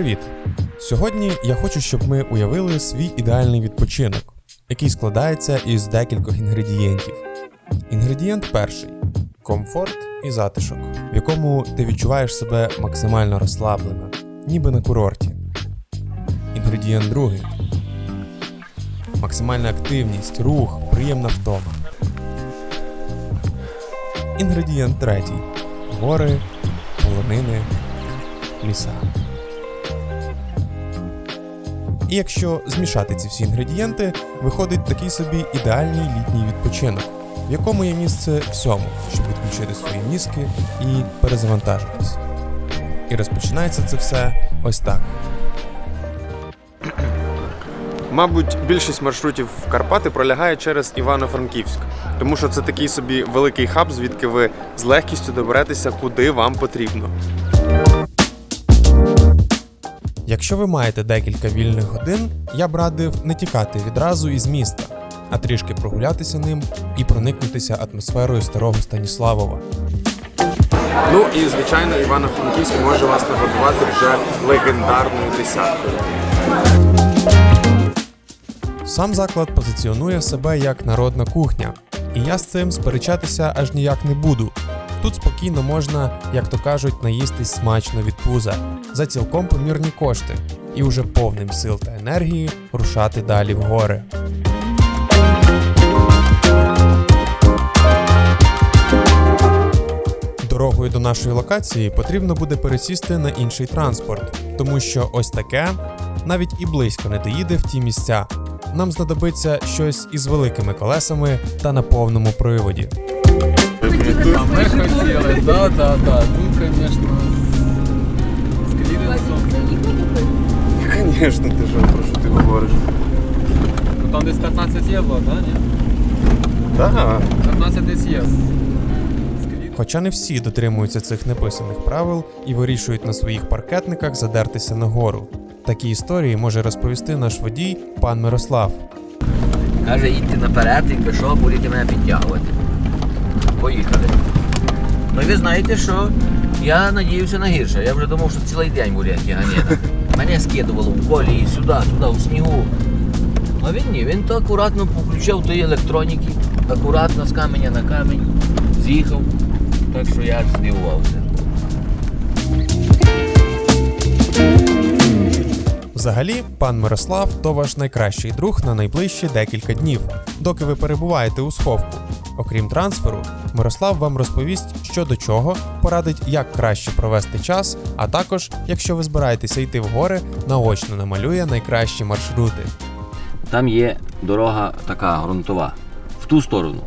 Привіт! Сьогодні я хочу, щоб ми уявили свій ідеальний відпочинок, який складається із декількох інгредієнтів. Інгредієнт перший комфорт і затишок, в якому ти відчуваєш себе максимально розслаблено, ніби на курорті. Інгредієнт другий максимальна активність, рух, приємна втома. Інгредієнт третій гори, полонини, ліса. І якщо змішати ці всі інгредієнти, виходить такий собі ідеальний літній відпочинок, в якому є місце всьому, щоб відключити свої мізки і перезавантажитись. І розпочинається це все ось так. Мабуть, більшість маршрутів в Карпати пролягає через Івано-Франківськ, тому що це такий собі великий хаб, звідки ви з легкістю доберетеся, куди вам потрібно. Якщо ви маєте декілька вільних годин, я б радив не тікати відразу із міста, а трішки прогулятися ним і проникнутися атмосферою старого Станіславова. Ну і звичайно, Івано-Франківськ може вас нагодувати вже легендарною десяткою. Сам заклад позиціонує себе як народна кухня, і я з цим сперечатися аж ніяк не буду. Тут спокійно можна, як то кажуть, наїстись смачно від пуза за цілком помірні кошти, і уже повним сил та енергії рушати далі в гори. Дорогою до нашої локації потрібно буде пересісти на інший транспорт, тому що ось таке навіть і близько не доїде в ті місця. Нам знадобиться щось із великими колесами та на повному приводі. А мы хотели, да, да, да. Тут, конечно, с клиренсом. Звісно, ти що, про що ти говориш? Ну, Там десь 15 євро, да, ні? Так. 15 десь є. Хоча не всі дотримуються цих неписаних правил і вирішують на своїх паркетниках задертися нагору. Такі історії може розповісти наш водій пан Мирослав. Каже, їдьте наперед, якби що, будете мене підтягувати. Поїхали. Ну і ви знаєте, що я надіявся на гірше. Я вже думав, що цілий день буде тяганіна. Мене скидувало в колії, сюди, туди, в снігу. А він ні, він то акуратно включив тої електроніки, акуратно з каменя на камінь, з'їхав. Так що я здивувався. Взагалі, пан Мирослав то ваш найкращий друг на найближчі декілька днів, доки ви перебуваєте у сховку. Окрім трансферу, Мирослав вам розповість, що до чого, порадить, як краще провести час, а також, якщо ви збираєтеся йти в гори, наочно намалює найкращі маршрути. Там є дорога така ґрунтова, в ту сторону.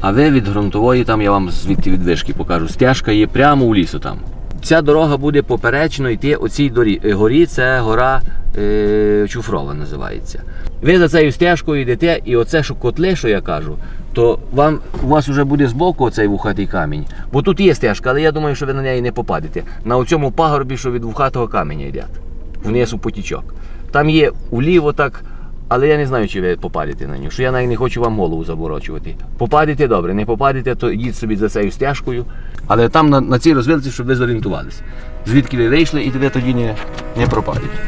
А ви від ґрунтової, там я вам звідти від вишки покажу. Стяжка є прямо у лісу там. Ця дорога буде поперечно йти оцій е, горі, це гора е, Чуфрова називається. Ви за цією стежкою йдете, і оце, що котли, що я кажу, то вам у вас вже буде збоку оцей вухатий камінь. Бо тут є стежка, але я думаю, що ви на неї не попадете. На цьому пагорбі, що від вухатого каменя йдете. Вниз у потічок. Там є уліво так, але я не знаю, чи ви попадете на нього. Що я навіть не хочу вам голову заборочувати. Попадете добре, не попадете, то йдіть собі за цією стежкою. Але там на, на цій розвилці, щоб ви зорієнтувалися. Звідки ви вийшли, і ви тоді не, не пропадете.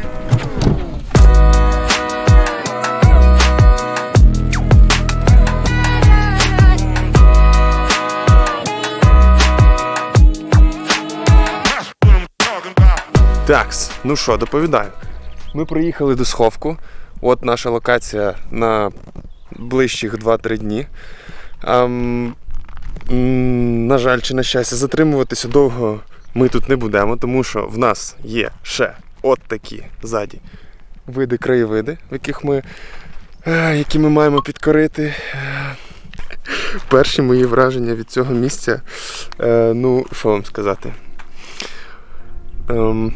Такс, ну що, доповідаю. Ми приїхали до сховку. От наша локація на ближчих 2-3 дні. Ем, на жаль, чи на щастя, затримуватися довго ми тут не будемо, тому що в нас є ще от такі ззаді види, краєвиди, в яких ми, е, які ми маємо підкорити. Перші мої враження від цього місця. Е, ну, що вам сказати? Ем,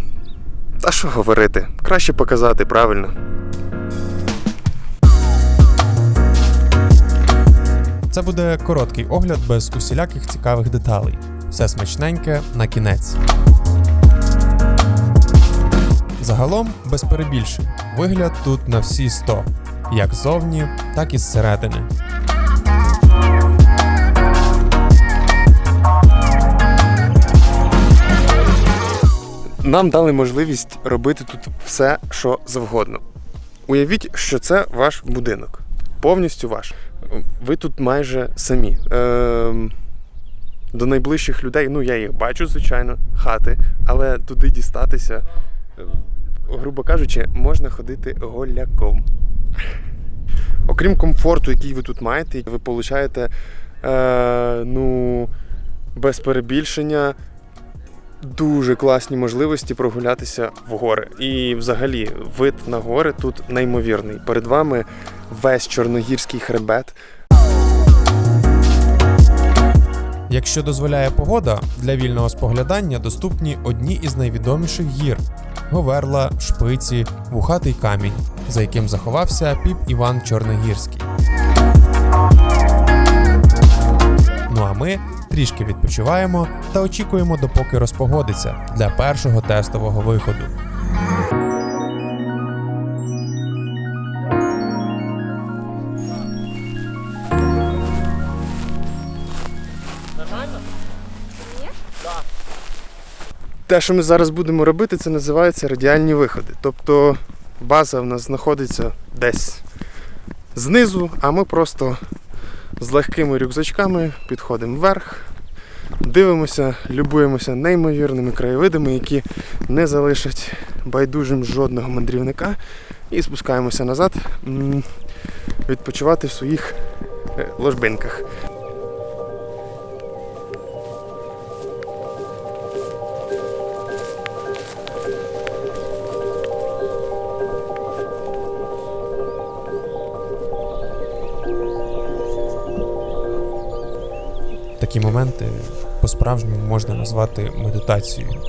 та що говорити? Краще показати правильно. Це буде короткий огляд без усіляких цікавих деталей. Все смачненьке на кінець. Загалом, без перебільшень, вигляд тут на всі 100, як ззовні, так і зсередини. Нам дали можливість робити тут все, що завгодно. Уявіть, що це ваш будинок, повністю ваш. Ви тут майже самі. Ем, до найближчих людей, ну я їх бачу, звичайно, хати, але туди дістатися, е, грубо кажучи, можна ходити голяком. Окрім комфорту, який ви тут маєте, ви получаєте, е, ну, без перебільшення, дуже класні можливості прогулятися в гори. І взагалі вид на гори тут неймовірний. Перед вами весь чорногірський хребет. Якщо дозволяє погода, для вільного споглядання доступні одні із найвідоміших гір Говерла, Шпиці, Вухатий камінь, за яким заховався піп Іван Чорногірський. Ну а ми трішки відпочиваємо та очікуємо, допоки розпогодиться для першого тестового виходу. Те, що ми зараз будемо робити, це називається радіальні виходи. Тобто база в нас знаходиться десь знизу, а ми просто з легкими рюкзачками підходимо вверх, дивимося, любуємося неймовірними краєвидами, які не залишать байдужим жодного мандрівника, і спускаємося назад відпочивати в своїх е, ложбинках. Такі моменти по-справжньому можна назвати медитацією,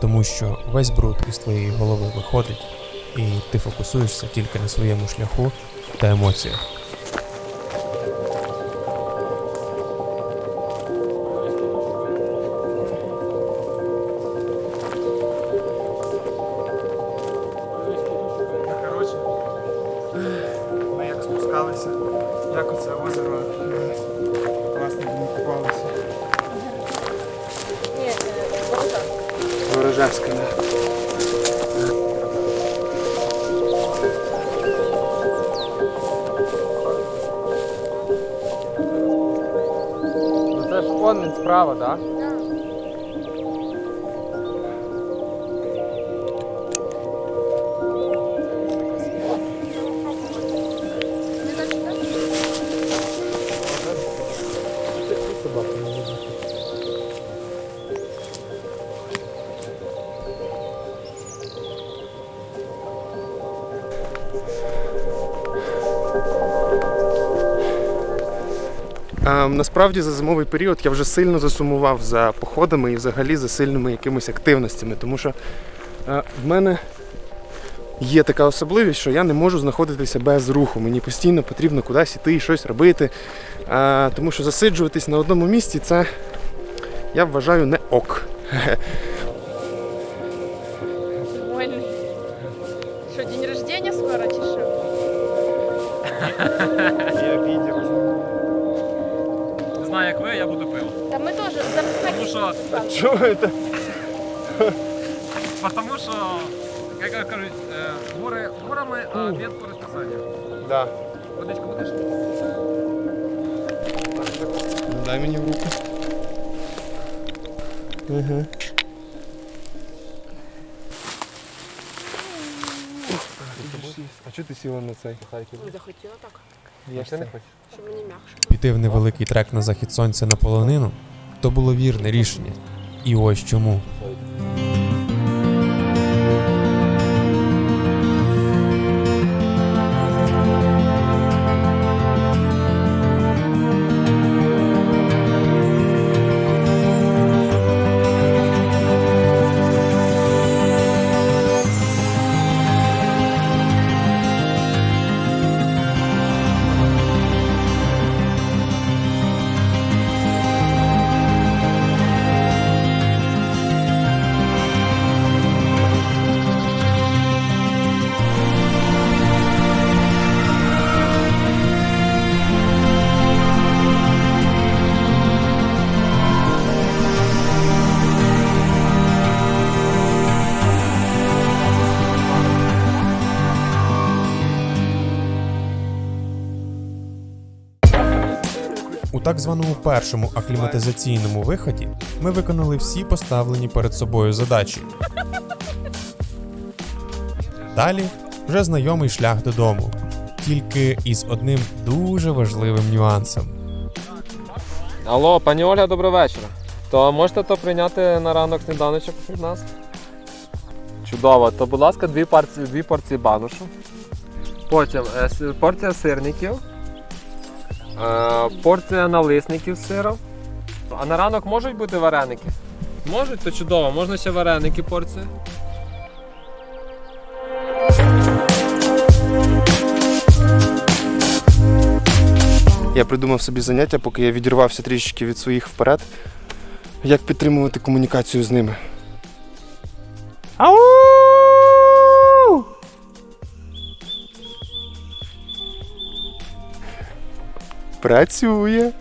тому що весь бруд із твоєї голови виходить, і ти фокусуєшся тільки на своєму шляху та емоціях. Насправді за зимовий період я вже сильно засумував за походами і взагалі за сильними якимись активностями, тому що а, в мене є така особливість, що я не можу знаходитися без руху. Мені постійно потрібно кудись іти і щось робити. А, тому що засиджуватись на одному місці це я вважаю не ок. Что, день рождения скоро, чи що? Не знаю, як ви, я буду пив. Та ми теж записати. що, Чого це? тому що, як кажуть, гори горами, а по розписанню. Да. Водичку будеш? Дай мені в руку. Угу. А чого ти сіла на цей? Захотіла так, Я ж не хочу. щоб мені м'якше. Піти в невеликий трек на захід сонця на полонину то було вірне рішення. І ось чому. Так званому першому акліматизаційному виході ми виконали всі поставлені перед собою задачі. Далі вже знайомий шлях додому, тільки із одним дуже важливим нюансом. Алло, пані Ольга, доброго вечора. То можете то прийняти на ранок сніданочок від нас? Чудово. То, будь ласка, дві порції, дві порції банушу. Потім е, порція сирників. Е, порція налисників з сиром. А на ранок можуть бути вареники? Можуть, то чудово. Можна ще вареники порцію. Я придумав собі заняття, поки я відірвався трішечки від своїх вперед. Як підтримувати комунікацію з ними. Ау! Працює.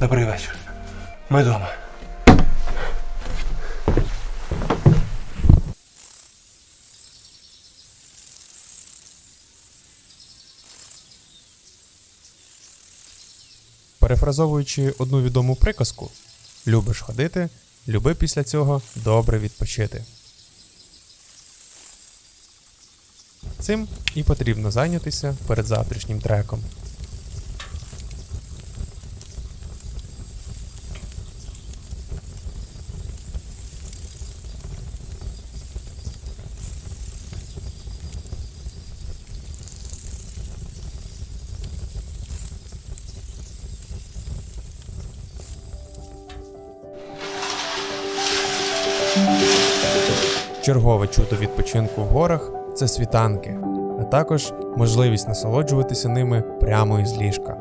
Добрий вечір. Ми вдома. Перефразовуючи одну відому приказку: любиш ходити, люби після цього добре відпочити. Цим і потрібно зайнятися перед завтрашнім треком. Чергове чудо відпочинку в горах це світанки, а також можливість насолоджуватися ними прямо із ліжка.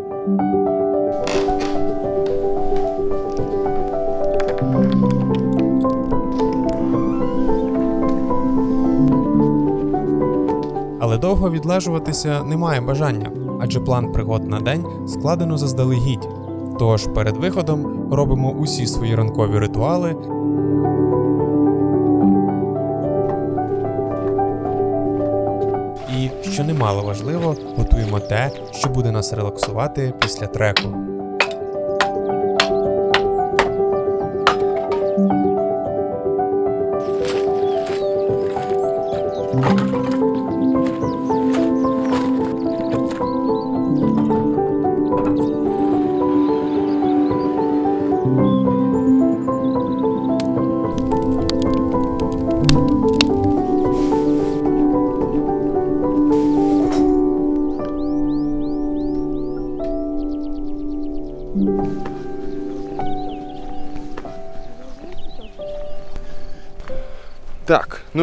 Але довго відлежуватися немає бажання, адже план пригод на день складено заздалегідь. Тож перед виходом робимо усі свої ранкові ритуали що немало важливо, готуємо те, що буде нас релаксувати після треку.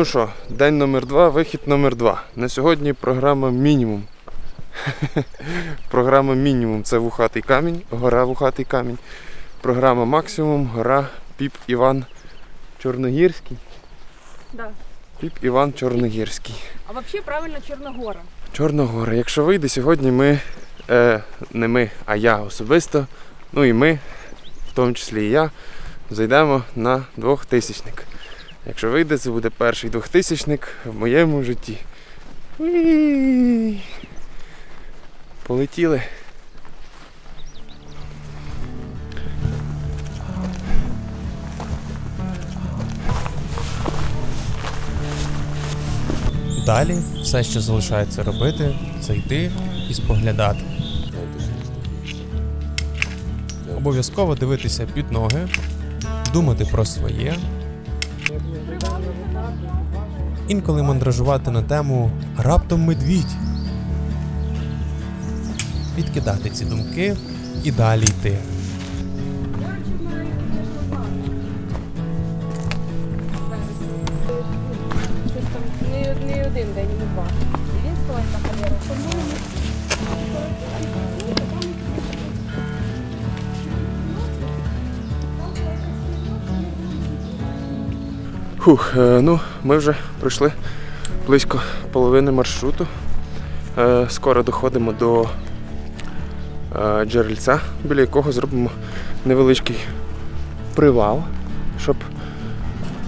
Ну що, день номер два, вихід номер два. На сьогодні програма мінімум. програма мінімум це вухатий камінь, гора вухатий камінь. Програма максимум, гора Піп Іван Чорногірський. Да. Піп Іван Чорногірський. А вообще правильно Черногора. Чорногора. Якщо вийде, сьогодні ми, е, не ми, а я особисто, ну і ми, в тому числі і я, зайдемо на двохтисячник. Якщо вийде, це буде перший двохтисячник в моєму житті. Полетіли. Далі все, що залишається робити, це йти і споглядати. Обов'язково дивитися під ноги, думати про своє. Інколи мандражувати на тему раптом медвідь. Відкидати ці думки і далі йти. Не один день, не два. Він стоїть на халеру. Фух, е, ну, ми вже пройшли близько половини маршруту. Е, скоро доходимо до е, джерельця, біля якого зробимо невеличкий привал, щоб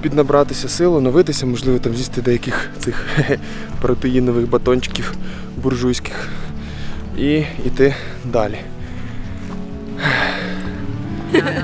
піднабратися сил, оновитися, можливо, там з'їсти деяких цих протеїнових батончиків буржуйських і йти далі.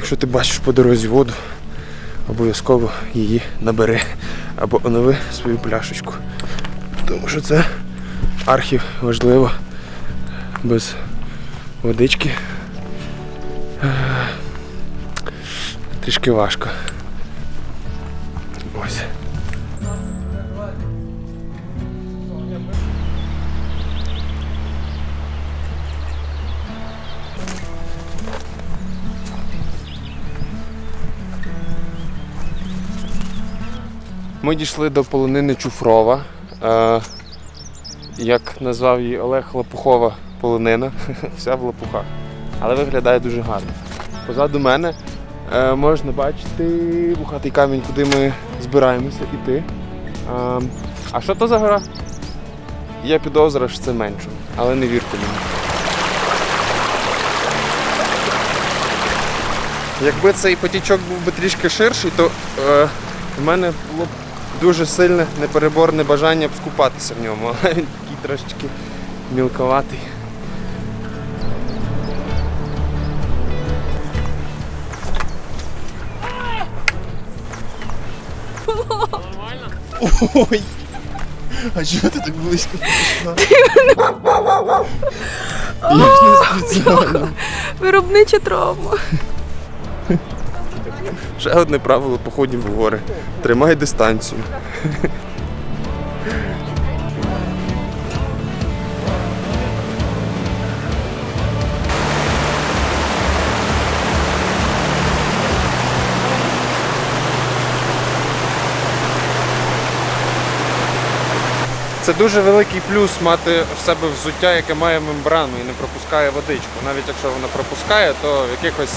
Якщо ти бачиш по дорозі воду, обов'язково її набери або онови свою пляшечку. Тому що це архів важливо. Без водички е, трішки важко. Ми дійшли до полонини Чуфрова. Е, як назвав її Олег Лопухова полонина. Вся в лопухах. Але виглядає дуже гарно. Позаду мене е, можна бачити бухатий камінь, куди ми збираємося йти. Е, а що то за гора? Я підозрюю, що це менше, але не вірте мені. Якби цей потічок був би трішки ширший, то е, в мене було б дуже сильне непереборне бажання скупатися в ньому, але він такий трошечки мілковатий. Ой! А чого ти так близько підійшла? Я ж не спеціально. Виробнича травма. Ще одне правило походів в гори. Тримай дистанцію. Це дуже великий плюс мати в себе взуття, яке має мембрану і не пропускає водичку. Навіть якщо вона пропускає, то в якихось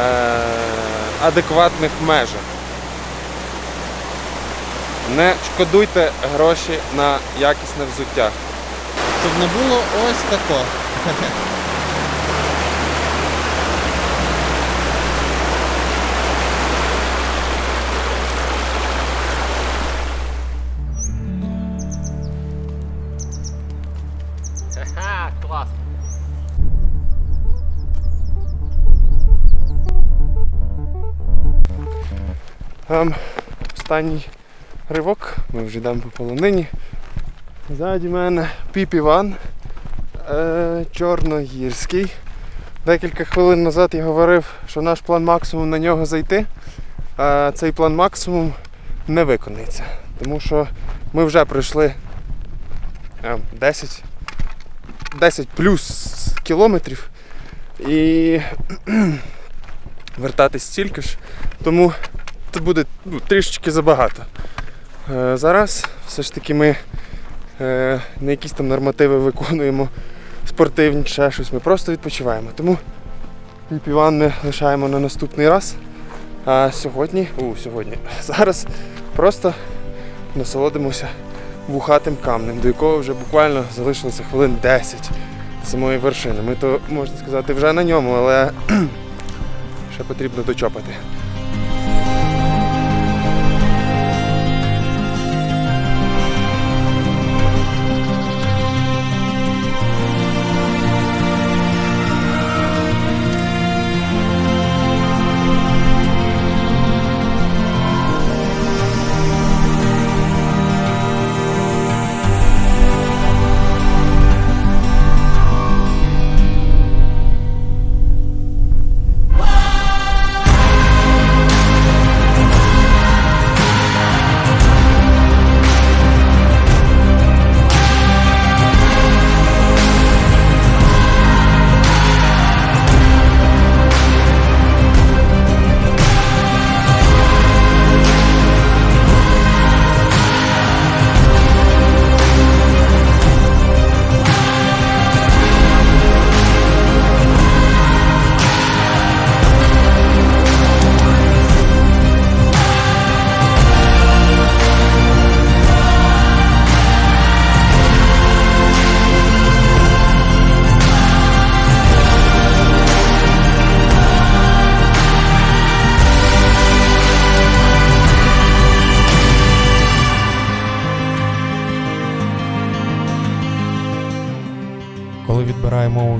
е- адекватних межах. Не шкодуйте гроші на якісне взуття. Щоб не було ось тако. Ем, останній ривок, ми вже йдемо по полонині. Ззаді мене піп Іван е, Чорногірський. Декілька хвилин назад я говорив, що наш план максимум на нього зайти. А цей план максимум не виконається. Тому що ми вже пройшли е, 10, 10 плюс кілометрів і вертатись стільки ж. Тому це буде ну, трішечки забагато. Е, зараз все ж таки ми е, не якісь там нормативи виконуємо спортивні ще щось. Ми просто відпочиваємо. Тому піван ми лишаємо на наступний раз. А сьогодні, у, сьогодні, зараз просто насолодимося вухатим камнем, до якого вже буквально залишилося хвилин 10 до самої вершини. Ми то, можна сказати, вже на ньому, але ще потрібно дочопати.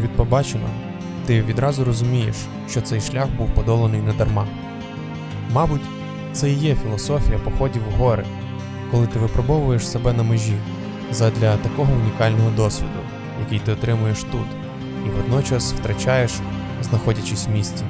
Від побаченого, ти відразу розумієш, що цей шлях був подоланий недарма. Мабуть, це і є філософія походів в гори, коли ти випробовуєш себе на межі задля такого унікального досвіду, який ти отримуєш тут, і водночас втрачаєш, знаходячись в місті.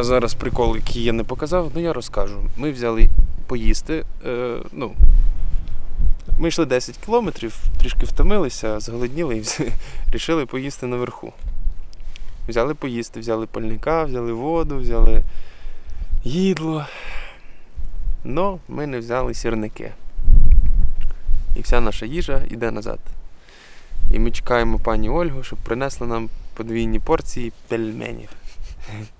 А зараз прикол, який я не показав, ну я розкажу. Ми взяли поїсти. Е, ну, ми йшли 10 кілометрів, трішки втомилися, зголодніли і всі рішили поїсти наверху. Взяли поїсти, взяли пальника, взяли воду, взяли їдло. Но ми не взяли сірники. І вся наша їжа йде назад. І ми чекаємо пані Ольгу, щоб принесла нам подвійні порції пельменів.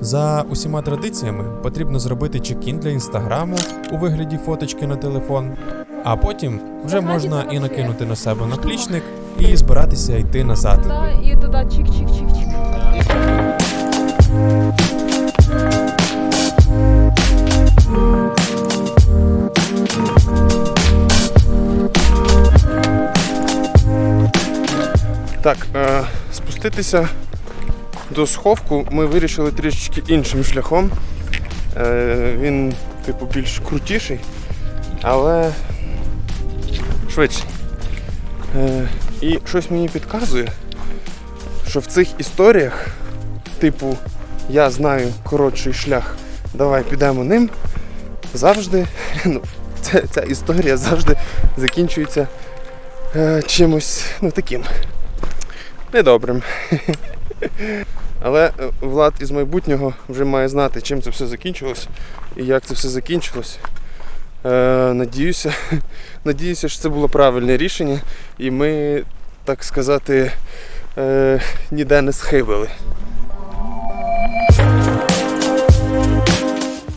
За усіма традиціями потрібно зробити чек-ін для інстаграму у вигляді фоточки на телефон, а потім вже можна і накинути на себе наплічник і збиратися йти назад. І туди чик-чик-чик-чик. Так, е, спуститися до сховку ми вирішили трішечки іншим шляхом. Е, він, типу, більш крутіший, але швидший. Е, і щось мені підказує, що в цих історіях, типу, я знаю коротший шлях, давай підемо ним, завжди, ну, ця, ця історія завжди закінчується е, чимось ну, таким недобрим. Але е, Влад із майбутнього вже має знати, чим це все закінчилось і як це все закінчилось. Е, надіюся, надіюся, що це було правильне рішення, і ми, так сказати, е, ніде не схибили.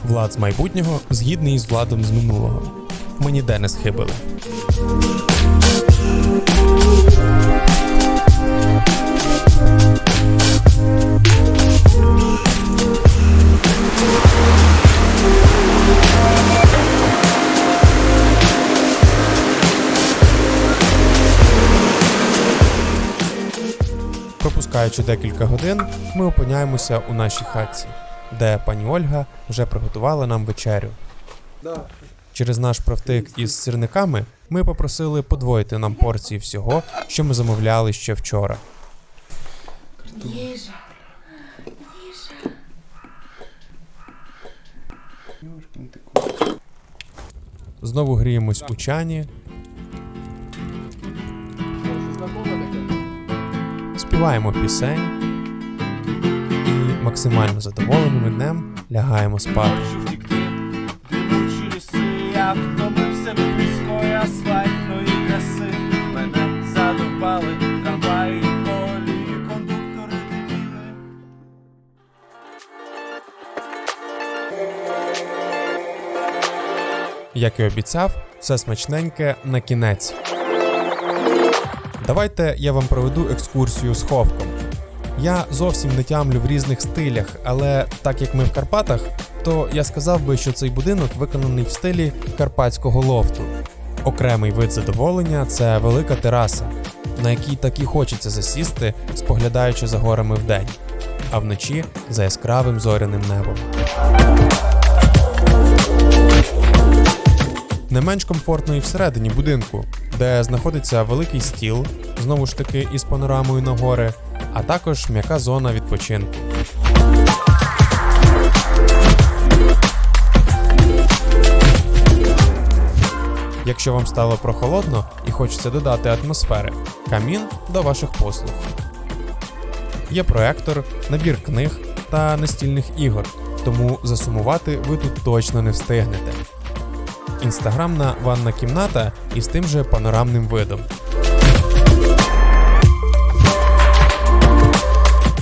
Влад з майбутнього згідний із владом з минулого. Ми ніде не схибили. Пропускаючи декілька годин, ми опиняємося у нашій хатці, де пані Ольга вже приготувала нам вечерю. Через наш провтик із сирниками ми попросили подвоїти нам порції всього, що ми замовляли ще вчора. Знову гріємось у чані, співаємо пісень і максимально задоволеними днем лягаємо спати. я втомився від міської асфальтної краси. Мене задовбали трамваї, колії, кондуктори дебіли. Як і обіцяв, все смачненьке на кінець. Давайте я вам проведу екскурсію з ховком. Я зовсім не тямлю в різних стилях, але так як ми в Карпатах, то я сказав би, що цей будинок виконаний в стилі карпатського лофту. Окремий вид задоволення це велика тераса, на якій так і хочеться засісти, споглядаючи за горами вдень, а вночі за яскравим зоряним небом. Не менш комфортно і всередині будинку, де знаходиться великий стіл, знову ж таки із панорамою на гори, а також м'яка зона відпочинку. Якщо вам стало прохолодно і хочеться додати атмосфери, камін до ваших послуг. Є проектор, набір книг та настільних ігор, тому засумувати ви тут точно не встигнете інстаграмна ванна кімната із тим же панорамним видом.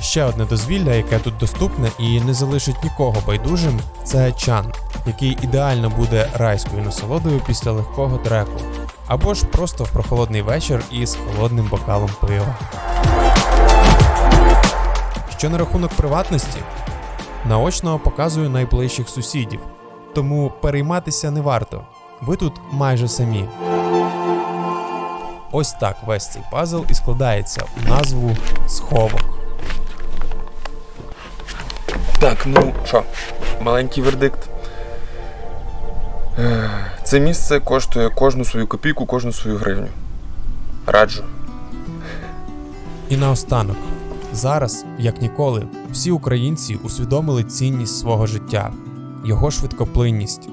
Ще одне дозвілля, яке тут доступне і не залишить нікого байдужим, це чан, який ідеально буде райською насолодою після легкого треку, або ж просто в прохолодний вечір із холодним бокалом пива. Що на рахунок приватності, наочно показую найближчих сусідів, тому перейматися не варто. Ви тут майже самі. Ось так весь цей пазл і складається у назву сховок. Так, ну що, маленький вердикт. Це місце коштує кожну свою копійку, кожну свою гривню. Раджу. І наостанок, зараз, як ніколи, всі українці усвідомили цінність свого життя, його швидкоплинність,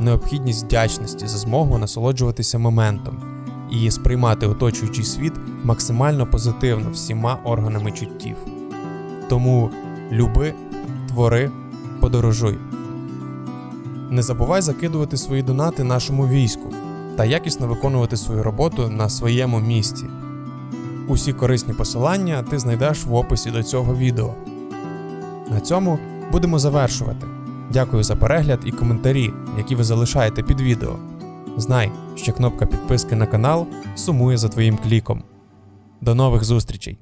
необхідність вдячності за змогу насолоджуватися моментом і сприймати оточуючий світ максимально позитивно всіма органами чуттів. Тому люби, твори, подорожуй. Не забувай закидувати свої донати нашому війську та якісно виконувати свою роботу на своєму місці. Усі корисні посилання ти знайдеш в описі до цього відео. На цьому будемо завершувати. Дякую за перегляд і коментарі, які ви залишаєте під відео. Знай, що кнопка підписки на канал сумує за твоїм кліком. До нових зустрічей!